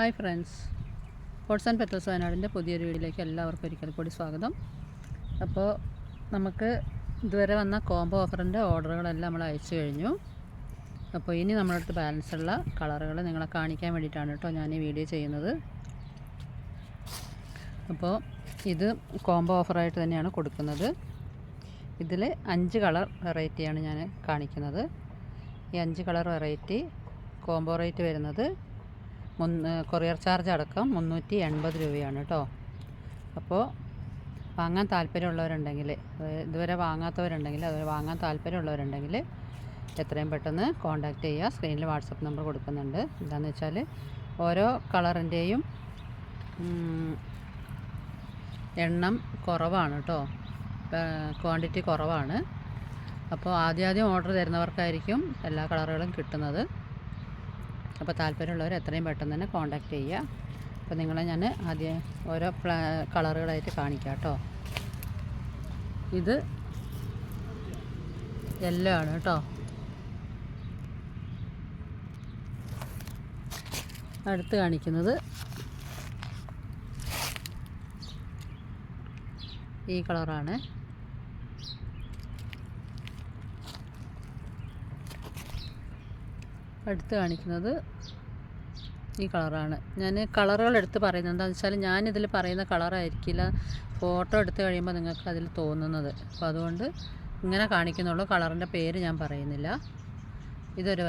Hi friends. Forts and petals വയനാടിന്റെ പുതിയൊരു വീഡിയോയിലേക്ക് എല്ലാവർക്കും ഒരിക്കൽ കൂടി സ്വാഗതം. അപ്പോൾ നമുക്ക് ഇതുവരെ വന്ന കോംബോ ഓഫറിന്റെ ഓർഡറുകളെല്ലാം നമ്മൾ അയച്ചു കഴിഞ്ഞു. അപ്പോൾ ഇനി നമ്മുടെ അടുത്ത് ബാലൻസ് ഉള്ള കളറുകൾ നിങ്ങളെ കാണിക്കാൻ വേണ്ടിയിട്ടാണ് കേട്ടോ ഞാൻ ഈ വീഡിയോ ചെയ്യുന്നത്. അപ്പോൾ ഇത് കോംബോ ഓഫറായിട്ട് തന്നെയാണ് കൊടുക്കുന്നത്. ഇതിൽ അഞ്ച് കളർ വെറൈറ്റിയാണ് ഞാൻ കാണിക്കുന്നത്. ഈ അഞ്ച് കളർ വെറൈറ്റി കോംബോ റേറ്റ് വരുന്നത് കൊറിയർ ചാർജ് അടക്കം മുന്നൂറ്റി എൺപത് രൂപയാണ് കേട്ടോ അപ്പോൾ വാങ്ങാൻ താല്പര്യമുള്ളവരുണ്ടെങ്കിൽ ഇതുവരെ വാങ്ങാത്തവരുണ്ടെങ്കിൽ അതുവരെ വാങ്ങാൻ താല്പര്യമുള്ളവരുണ്ടെങ്കിൽ എത്രയും പെട്ടെന്ന് കോൺടാക്റ്റ് ചെയ്യുക. സ്ക്രീനിൽ വാട്സപ്പ് നമ്പർ കൊടുക്കുന്നുണ്ട്. എന്താണെന്ന് വെച്ചാൽ ഓരോ കളറിന്റെയും എണ്ണം കുറവാണ് കേട്ടോ ക്വാണ്ടിറ്റി കുറവാണ്. അപ്പോൾ ആദ്യം ആദ്യം ഓർഡർ തരുന്നവർക്കായിരിക്കും എല്ലാ കളറുകളും കിട്ടുന്നത്. അപ്പോൾ താല്പര്യമുള്ളവർ എത്രയും പെട്ടെന്ന് തന്നെ കോൺടാക്റ്റ് ചെയ്യുക. അപ്പോൾ നിങ്ങളെ ഞാൻ ആദ്യം ഓരോ പ്ലാ കളറുകളായിട്ട് കാണിക്കാം കേട്ടോ. ഇത് യെല്ലോ ആണ് കേട്ടോ. അടുത്ത് കാണിക്കുന്നത് ഈ കളറാണ്. അടുത്ത് കാണിക്കുന്നത് ഈ കളറാണ്. ഞാൻ കളറുകൾ എടുത്ത് പറയുന്നത് എന്താണെന്ന് വെച്ചാൽ ഞാനിതിൽ പറയുന്ന കളറായിരിക്കില്ല ഫോട്ടോ എടുത്ത് കഴിയുമ്പോൾ നിങ്ങൾക്ക് അതിൽ തോന്നുന്നത്. അപ്പോൾ അതുകൊണ്ട് ഇങ്ങനെ കാണിക്കുന്നുള്ളൂ. കളറിന്റെ പേര് ഞാൻ പറയുന്നില്ല. ഇതൊരു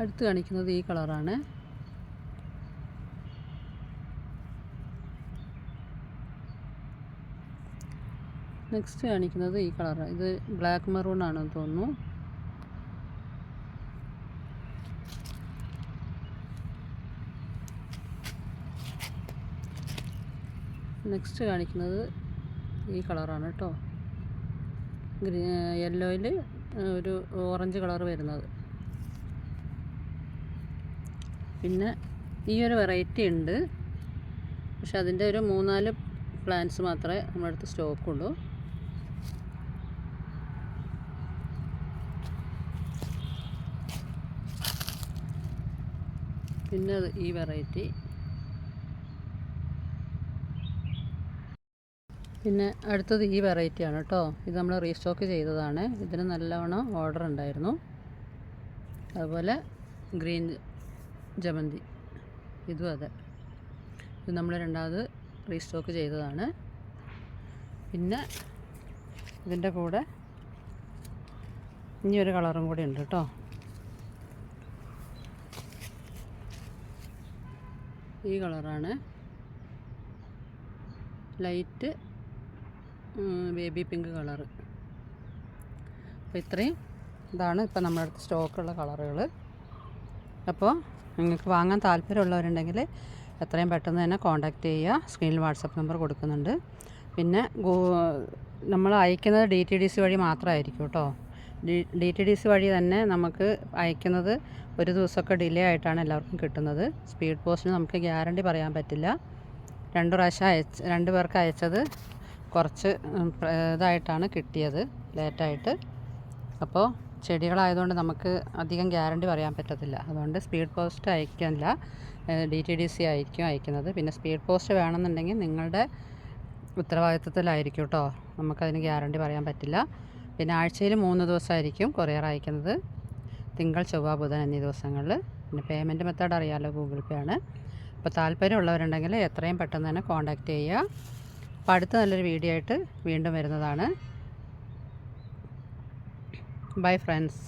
അടുത്ത് കാണിക്കുന്നത് ഈ കളറാണ്. നെക്സ്റ്റ് കാണിക്കുന്നത് ഈ കളറാണ് ഇത് ബ്ലാക്ക് മെറൂൺ ആണെന്ന് തോന്നുന്നു. നെക്സ്റ്റ് കാണിക്കുന്നത് ഈ കളറാണ് കേട്ടോ. ഗ്രീ യെല്ലോയിൽ ഒരു ഓറഞ്ച് കളർ വരുന്നത്. പിന്നെ ഈ ഒരു വെറൈറ്റി ഉണ്ട്. പക്ഷെ അതിന്റെ ഒരു മൂന്നാൽ പ്ലാന്റ്സ് മാത്രമേ നമ്മുടെ അടുത്ത് സ്റ്റോക്കുള്ളൂ. പിന്നെ ഈ വെറൈറ്റി. പിന്നെ അടുത്തത് ഈ വെറൈറ്റിയാണ് കേട്ടോ ഇത് നമ്മൾ റീസ്റ്റോക്ക് ചെയ്തതാണ്. ഇതിന് നല്ലവണ്ണം ഓർഡർ ഉണ്ടായിരുന്നു. അതുപോലെ ഗ്രീൻ ജമന്തി. ഇതും അതെ. ഇത് നമ്മൾ രണ്ടാമത് റീസ്റ്റോക്ക് ചെയ്തതാണ്. പിന്നെ ഇതിന്റെ കൂടെ ഇനി ഒരു കളറും കൂടി ഉണ്ട് കേട്ടോ ഈ കളറാണ്. ലൈറ്റ് ബേബി പിങ്ക് കളറ് അപ്പോൾ ഇത്രയും ഇതാണ് ഇപ്പോൾ നമ്മുടെ അടുത്ത് സ്റ്റോക്കുള്ള കളറുകൾ അപ്പോൾ നിങ്ങൾക്ക് വാങ്ങാൻ താല്പര്യമുള്ളവരുണ്ടെങ്കിൽ എത്രയും പെട്ടെന്ന് തന്നെ കോൺടാക്റ്റ് ചെയ്യുക. സ്ക്രീനിൽ വാട്സപ്പ് നമ്പർ കൊടുക്കുന്നുണ്ട്. പിന്നെ നമ്മൾ അയക്കുന്നത് ഡി ടി ഡി സി വഴി മാത്രമായിരിക്കും കേട്ടോ ഡി ടി ഡി സി വഴി തന്നെ നമുക്ക് അയക്കുന്നത് ഒരു ദിവസമൊക്കെ ഡിലേ ആയിട്ടാണ് എല്ലാവർക്കും കിട്ടുന്നത്. സ്പീഡ് പോസ്റ്റിന് നമുക്ക് ഗ്യാരണ്ടി പറയാൻ പറ്റില്ല. രണ്ട് പ്രാവശ്യം അയച്ച് രണ്ട് പേർക്ക് അയച്ചത് കുറച്ച് ഇതായിട്ടാണ് കിട്ടിയത് ലേറ്റായിട്ട്. അപ്പോൾ ചെടികളായതുകൊണ്ട് നമുക്ക് അധികം ഗ്യാരണ്ടി പറയാൻ പറ്റത്തില്ല. അതുകൊണ്ട് സ്പീഡ് പോസ്റ്റ് അയക്കില്ല. ഡി ടി ഡി സി ആയിരിക്കും അയക്കുന്നത്. പിന്നെ സ്പീഡ് പോസ്റ്റ് വേണമെന്നുണ്ടെങ്കിൽ നിങ്ങളുടെ ഉത്തരവാദിത്വത്തിലായിരിക്കും കേട്ടോ നമുക്കതിന് ഗ്യാരണ്ടി പറയാൻ പറ്റില്ല. പിന്നെ ആഴ്ചയിൽ മൂന്ന് ദിവസമായിരിക്കും കൊറിയർ അയക്കുന്നത്. തിങ്കൾ ചൊവ്വ ബുധൻ എന്നീ ദിവസങ്ങളിൽ. പിന്നെ പേയ്മെന്റ് മെത്തേഡ് അറിയാമല്ലോ ഗൂഗിൾ പേ ആണ് അപ്പോൾ താല്പര്യമുള്ളവരുണ്ടെങ്കിൽ എത്രയും പെട്ടെന്ന് തന്നെ കോൺടാക്റ്റ് ചെയ്യുക. അപ്പോൾ അടുത്ത നല്ലൊരു വീഡിയോ ആയിട്ട് വീണ്ടും വരുന്നതാണ്. Bye friends